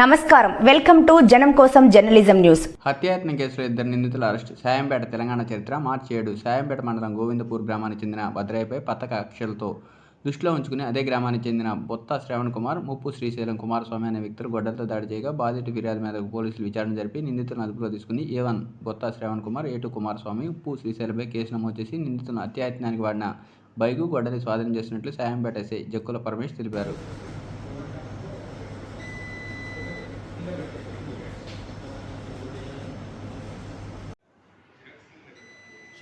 నమస్కారం. Welcome to జనం కోసం జర్నలిజం న్యూస్. హత్యాయత్న కేసులో ఇద్దరు నిందితుల అరెస్ట్. సాయంపేట తెలంగాణ చరిత్ర మార్చి ఏడు సాయంపేట మండలం గోవిందపూర్ గ్రామానికి చెందిన భద్రయ్యపై పతక కక్షలతో దృష్టిలో ఉంచుకుని అదే గ్రామానికి చెందిన బొత్త శ్రవణ్ కుమార్ ముప్పు శ్రీశైలం కుమారస్వామి అనే వ్యక్తులు గొడ్డలతో దాడి చేయగా బాధితు ఫిర్యాదు మేరకు పోలీసులు విచారణ జరిపి నిందితులను అదుపులో తీసుకుని A one Botta Shravan Kumar A two Kumaraswamy Uppu శ్రీశైలంపై case నమోదు చేసి నిందితులను అత్యాయత్నానికి వాడిన బైకు గొడ్డలి స్వాధీనం చేసినట్లు సాయంపేట ఎస్ఐ జక్కుల పరమేష్ తెలిపారు.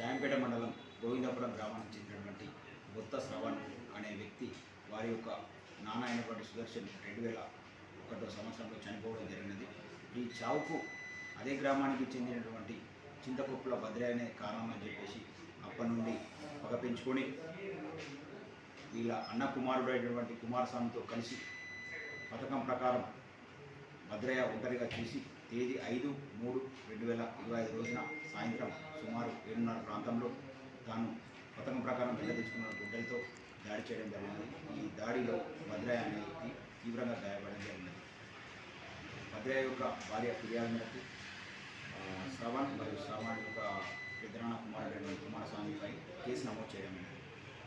శాంపేట మండలం గోవిందాపురం గ్రామానికి చెందినటువంటి బొత్త శ్రవణ్ అనే వ్యక్తి వారి యొక్క నాన్న అయినటువంటి సుదర్శన్ రెండు వేల ఒకటో సంవత్సరంలో చనిపోవడం జరిగినది. ఈ చావుకు అదే గ్రామానికి చెందినటువంటి చింతకుప్పుల భద్ర అనే కారణం అని చెప్పేసి అప్పటి నుండి పగ పెంచుకొని వీళ్ళ అన్న కుమారుడు అయినటువంటి కుమారస్వామితో కలిసి పథకం ప్రకారం భద్రయ్య ఒంటరిగా చూసి తేదీ ఐదు మూడు రెండు వేల ఇరవై ఐదు రోజున సాయంత్రం సుమారు ఏడున్నర ప్రాంతంలో తాను పథకం ప్రకారం వెళ్ళ గుడ్డలతో దాడి చేయడం జరిగింది. ఈ దాడిలో భద్రాయ అనే వ్యక్తి తీవ్రంగా గాయపడడం జరిగింది. భద్రయ్య యొక్క భార్య ఫిర్యాదు మేరకు శ్రవణ్ మరియు శ్రవణ్ యొక్క పెద్దనాన్న కుమారుడు కుమారస్వామిపై కేసు నమోదు చేయడం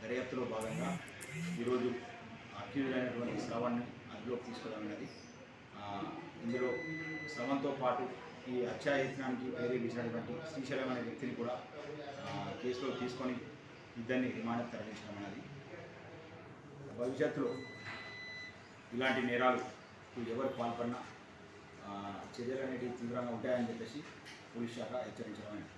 దర్యాప్తులో భాగంగా ఈరోజు అక్యూజైనటువంటి శ్రవణ్ని అదిలోకి తీసుకోవడం ఆ, ఇందులో శ్రమంతో పాటు ఈ హత్యాయత్నానికి ప్రేరేపించినటువంటి శ్రీశైలం అనే వ్యక్తిని కూడా కేసులో తీసుకొని ఇద్దరిని రిమాండ్ తరలించడం అనేది. భవిష్యత్తులో ఇలాంటి నేరాలు ఎవరు పాల్పడినా చర్యలు అనేవి తీవ్రంగా ఉంటాయని చెప్పేసి పోలీస్ శాఖ హెచ్చరించడం అనేది.